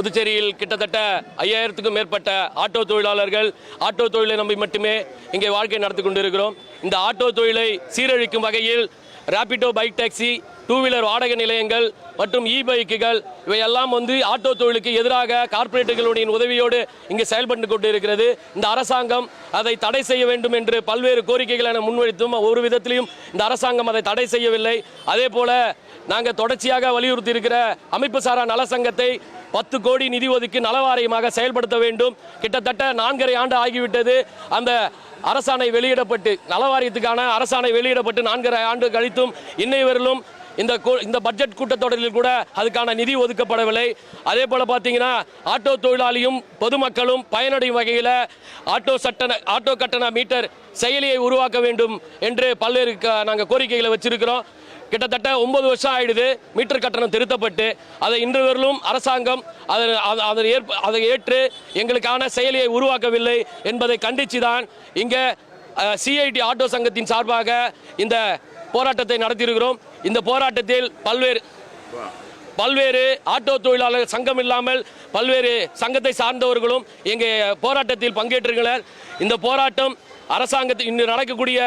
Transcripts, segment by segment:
புதுச்சேரியில் கிட்டத்தட்ட ஐயாயிரத்துக்கும் மேற்பட்ட ஆட்டோ தொழிலாளர்கள் ஆட்டோ தொழிலை நம்பி மட்டுமே இங்கே வாழ்க்கை நடத்தி கொண்டிருக்கிறோம். இந்த ஆட்டோ தொழிலை சீரழிக்கும் வகையில் Rapido bike taxi two wheeler வாடகை நிலையங்கள் மற்றும் இ பைக்குகள் இவையெல்லாம் வந்து ஆட்டோ தொழிலுக்கு எதிராக கார்ப்பரேட்டுகளுடைய உதவியோடு இங்கு செயல்பட்டு கொண்டு இருக்கிறது இந்த அரசாங்கம் அதை தடை செய்ய வேண்டும் என்று பல்வேறு கோரிக்கைகளை என முன்வைத்தும் ஒரு விதத்திலையும் இந்த அரசாங்கம் அதை தடை செய்யவில்லை. அதே போல நாங்கள் தொடர்ச்சியாக வலியுறுத்தி இருக்கிற அமைப்பு சாரா நல சங்கத்தை பத்து கோடி நிதி ஒதுக்கி நலவாரியமாக செயல்படுத்த வேண்டும். கிட்டத்தட்ட நான்கரை ஆண்டு ஆகிவிட்டது. அந்த அரசாணை வெளியிடப்பட்டு நலவாரியத்துக்கான அரசாணை வெளியிடப்பட்டு நான்கரை ஆண்டு கழித்தும் இன்னைவரிலும் இந்த இந்த பட்ஜெட் கூட்டத்தொடரில் கூட அதுக்கான நிதி ஒதுக்கப்படவில்லை. அதே போல் பார்த்தீங்கன்னா ஆட்டோ தொழிலாளியும் பொதுமக்களும் பயனடையும் வகையில் ஆட்டோ சட்டண ஆட்டோ கட்டண மீட்டர் செயலியை உருவாக்க வேண்டும் என்று பல்வேறு நாங்கள் கோரிக்கைகளை வச்சிருக்கிறோம். கிட்டத்தட்ட ஒன்பது வருஷம் ஆயிடுது மீட்டர் கட்டணம் திருத்தப்பட்டு அதை இன்று வரலும் அரசாங்கம் அதை- அதை ஏற்ப அதை ஏற்று எங்களுக்கான செயலியை உருவாக்கவில்லை என்பதை கண்டித்து தான் இங்கே சிஐடி ஆட்டோ சங்கத்தின் சார்பாக இந்த போராட்டத்தை நடத்தியிருக்கிறோம். இந்த போராட்டத்தில் பல்வேறு பல்வேறு ஆட்டோ தொழிலாளர் சங்கம் இல்லாமல் பல்வேறு சங்கத்தை சார்ந்தவர்களும் எங்கள் போராட்டத்தில் பங்கேற்றுள்ளனர் இந்த போராட்டம் அரசாங்கத்தில் இன்று நடக்கக்கூடிய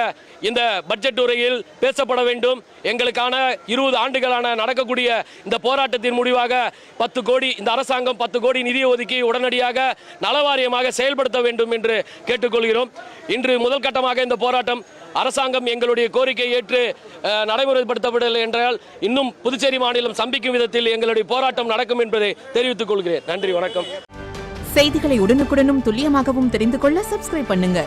இந்த பட்ஜெட் உரையில் பேசப்பட வேண்டும். எங்களுக்கான இருபது ஆண்டுகளான நடக்கக்கூடிய இந்த போராட்டத்தின் முடிவாக பத்து கோடி இந்த அரசாங்கம் பத்து கோடி நிதி ஒதுக்கி உடனடியாக நலவாரியமாக செயல்படுத்த வேண்டும் என்று கேட்டுக்கொள்கிறோம். இன்று முதல் கட்டமாக இந்த போராட்டம் அரசாங்கம் எங்களுடைய கோரிக்கை ஏற்று அஹ், நடைமுறைப்படுத்தப்படவில்லை என்றால் இன்னும் புதுச்சேரி மாநிலம் சம்பிக்கும் விதத்தில் எங்களுடைய போராட்டம் நடக்கும் என்பதை தெரிவித்துக் கொள்கிறேன். நன்றி வணக்கம். செய்திகளை உடனுக்குடனும் துல்லியமாகவும் தெரிந்து கொள்ள சப்ஸ்கிரைப் பண்ணுங்க.